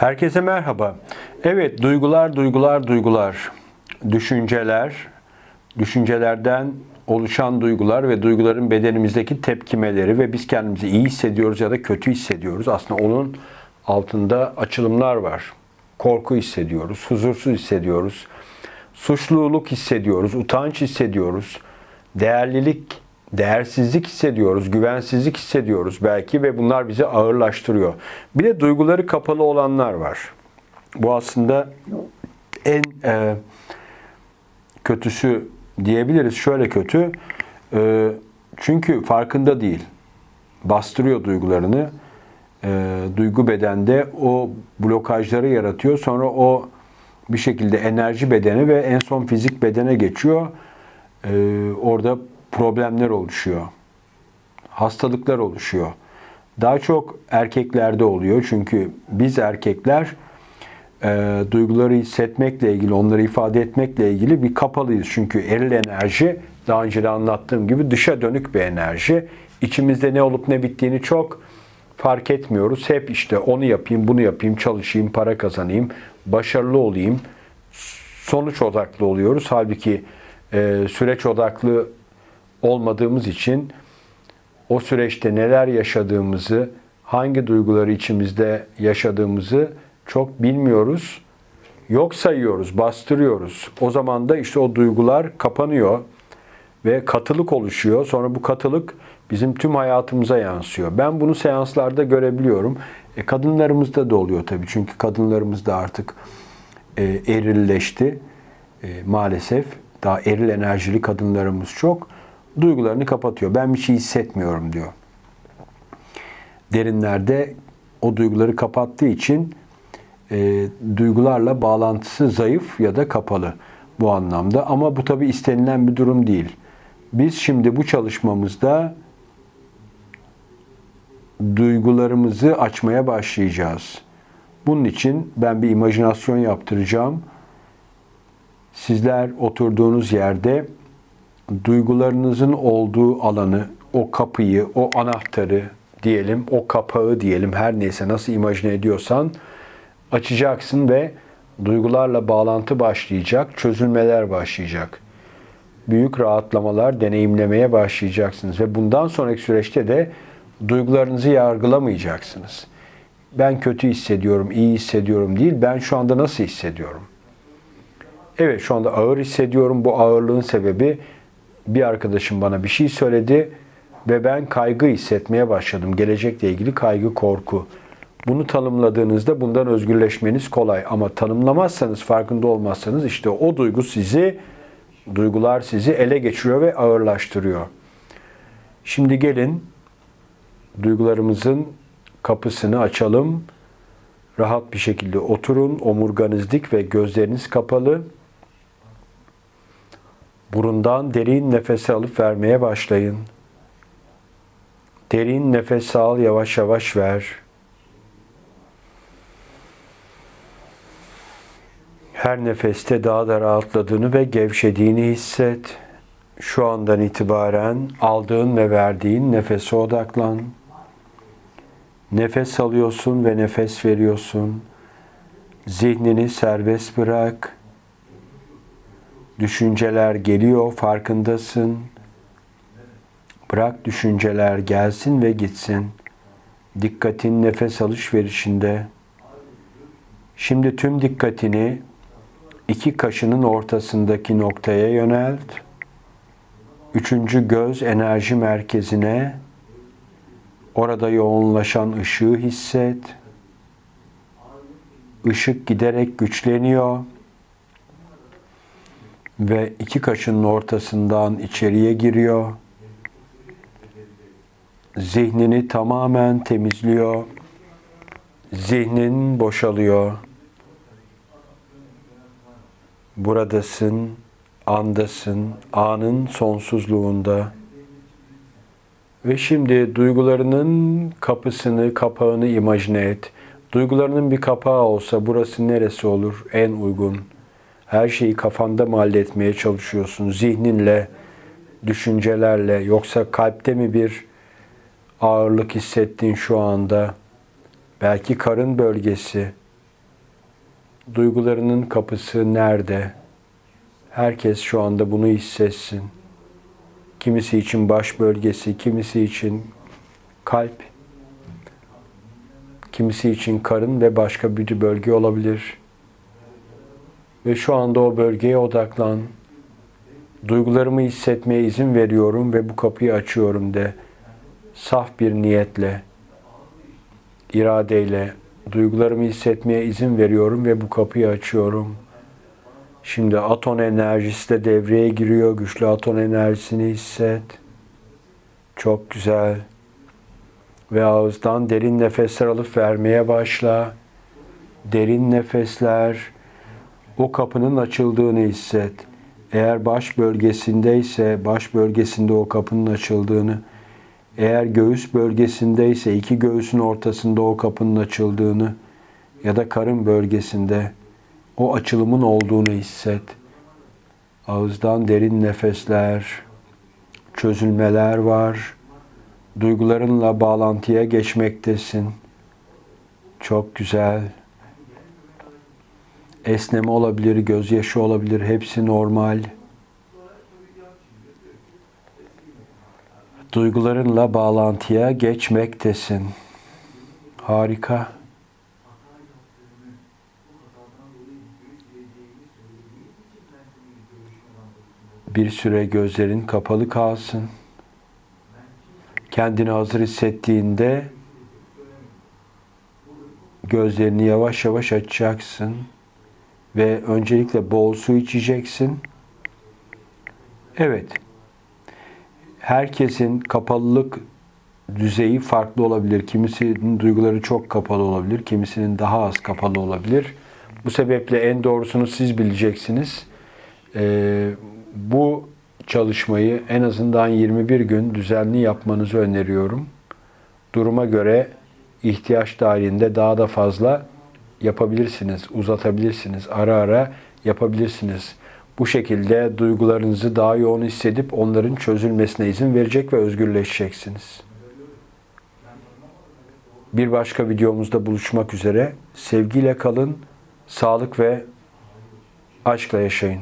Herkese merhaba. Evet, duygular, duygular, duygular. Düşünceler, düşüncelerden oluşan duygular ve duyguların bedenimizdeki tepkimeleri ve biz kendimizi iyi hissediyoruz ya da kötü hissediyoruz. Aslında onun altında açılımlar var. Korku hissediyoruz, huzursuz hissediyoruz, suçluluk hissediyoruz, utanç hissediyoruz, değerlilik, değersizlik hissediyoruz, güvensizlik hissediyoruz belki ve bunlar bizi ağırlaştırıyor. Bir de duyguları kapalı olanlar var. Bu aslında en e, kötüsü diyebiliriz. Şöyle kötü. E, çünkü farkında değil. Bastırıyor duygularını. E, duygu bedende o blokajları yaratıyor. Sonra o bir şekilde enerji bedeni ve en son fizik bedene geçiyor. E, orada problemler oluşuyor. Hastalıklar oluşuyor. Daha çok erkeklerde oluyor. Çünkü biz erkekler e, duyguları hissetmekle ilgili, onları ifade etmekle ilgili bir kapalıyız. Çünkü eril enerji daha önce de anlattığım gibi dışa dönük bir enerji. İçimizde ne olup ne bittiğini çok fark etmiyoruz. Hep işte onu yapayım, bunu yapayım, çalışayım, para kazanayım, başarılı olayım. Sonuç odaklı oluyoruz. Halbuki e, süreç odaklı olmadığımız için o süreçte neler yaşadığımızı, hangi duyguları içimizde yaşadığımızı çok bilmiyoruz. Yok sayıyoruz, bastırıyoruz. O zaman da işte o duygular kapanıyor ve katılık oluşuyor. Sonra bu katılık bizim tüm hayatımıza yansıyor. Ben bunu seanslarda görebiliyorum. E, kadınlarımızda da oluyor tabii. Çünkü kadınlarımız da artık e, erilleşti. E, maalesef daha eril enerjili kadınlarımız çok. Duygularını kapatıyor. Ben bir şey hissetmiyorum diyor. Derinlerde o duyguları kapattığı için e, duygularla bağlantısı zayıf ya da kapalı bu anlamda. Ama bu tabi istenilen bir durum değil. Biz şimdi bu çalışmamızda duygularımızı açmaya başlayacağız. Bunun için ben bir imajinasyon yaptıracağım. Sizler oturduğunuz yerde duygularınızın olduğu alanı, o kapıyı, o anahtarı diyelim, o kapağı diyelim her neyse nasıl imajine ediyorsan açacaksın ve duygularla bağlantı başlayacak, çözülmeler başlayacak. Büyük rahatlamalar deneyimlemeye başlayacaksınız ve bundan sonraki süreçte de duygularınızı yargılamayacaksınız. Ben kötü hissediyorum, iyi hissediyorum değil, ben şu anda nasıl hissediyorum? Evet şu anda ağır hissediyorum. Bu ağırlığın sebebi bir arkadaşım bana bir şey söyledi ve ben kaygı hissetmeye başladım. Gelecekle ilgili kaygı, korku. Bunu tanımladığınızda bundan özgürleşmeniz kolay ama tanımlamazsanız, farkında olmazsanız işte o duygu sizi, duygular sizi ele geçiriyor ve ağırlaştırıyor. Şimdi gelin duygularımızın kapısını açalım. Rahat bir şekilde oturun, omurganız dik ve gözleriniz kapalı. Burundan derin nefes alıp vermeye başlayın. Derin nefes al, yavaş yavaş ver. Her nefeste daha da rahatladığını ve gevşediğini hisset. Şu andan itibaren aldığın ve verdiğin nefese odaklan. Nefes alıyorsun ve nefes veriyorsun. Zihnini serbest bırak. Düşünceler geliyor, farkındasın. Bırak düşünceler gelsin ve gitsin. Dikkatin nefes alışverişinde. Şimdi tüm dikkatini iki kaşının ortasındaki noktaya yönelt. Üçüncü göz enerji merkezine. Orada yoğunlaşan ışığı hisset. Işık giderek güçleniyor ve iki kaşının ortasından içeriye giriyor. Zihnini tamamen temizliyor. Zihnin boşalıyor. Buradasın, andasın, anın sonsuzluğunda. Ve şimdi duygularının kapısını, kapağını imajine et. Duygularının bir kapağı olsa burası neresi olur en uygun? Her şeyi kafanda mı halletmeye çalışıyorsun? Zihninle, düşüncelerle yoksa kalpte mi bir ağırlık hissettin şu anda? Belki karın bölgesi, Duygularının kapısı nerede? Herkes şu anda bunu hissetsin. Kimisi için baş bölgesi, kimisi için kalp, kimisi için karın ve başka bir bölge olabilir. Ve şu anda o bölgeye odaklan. Duygularımı hissetmeye izin veriyorum ve bu kapıyı açıyorum de. Saf bir niyetle, iradeyle duygularımı hissetmeye izin veriyorum ve bu kapıyı açıyorum. Şimdi aton enerjisi de devreye giriyor. Güçlü aton enerjisini hisset. Çok güzel. Ve ağızdan derin nefesler alıp vermeye başla. Derin nefesler. O kapının açıldığını hisset. Eğer baş bölgesindeyse baş bölgesinde o kapının açıldığını, eğer göğüs bölgesindeyse iki göğüsün ortasında o kapının açıldığını ya da karın bölgesinde o açılımın olduğunu hisset. Ağızdan derin nefesler, çözülmeler var. Duygularınla bağlantıya geçmektesin. Çok güzel. Esneme olabilir, gözyaşı olabilir, hepsi normal. Duygularınla bağlantıya geçmektesin. Harika. Bir süre gözlerin kapalı kalsın. Kendini hazır hissettiğinde gözlerini yavaş yavaş açacaksın ve öncelikle bol su içeceksin. Evet. Herkesin kapalılık düzeyi farklı olabilir. Kimisinin duyguları çok kapalı olabilir, kimisinin daha az kapalı olabilir. Bu sebeple en doğrusunu siz bileceksiniz. Ee, bu çalışmayı en azından 21 gün düzenli yapmanızı öneriyorum. Duruma göre ihtiyaç dahilinde daha da fazla yapabilirsiniz, uzatabilirsiniz, ara ara yapabilirsiniz. Bu şekilde duygularınızı daha yoğun hissedip onların çözülmesine izin verecek ve özgürleşeceksiniz. Bir başka videomuzda buluşmak üzere. Sevgiyle kalın, sağlık ve aşkla yaşayın.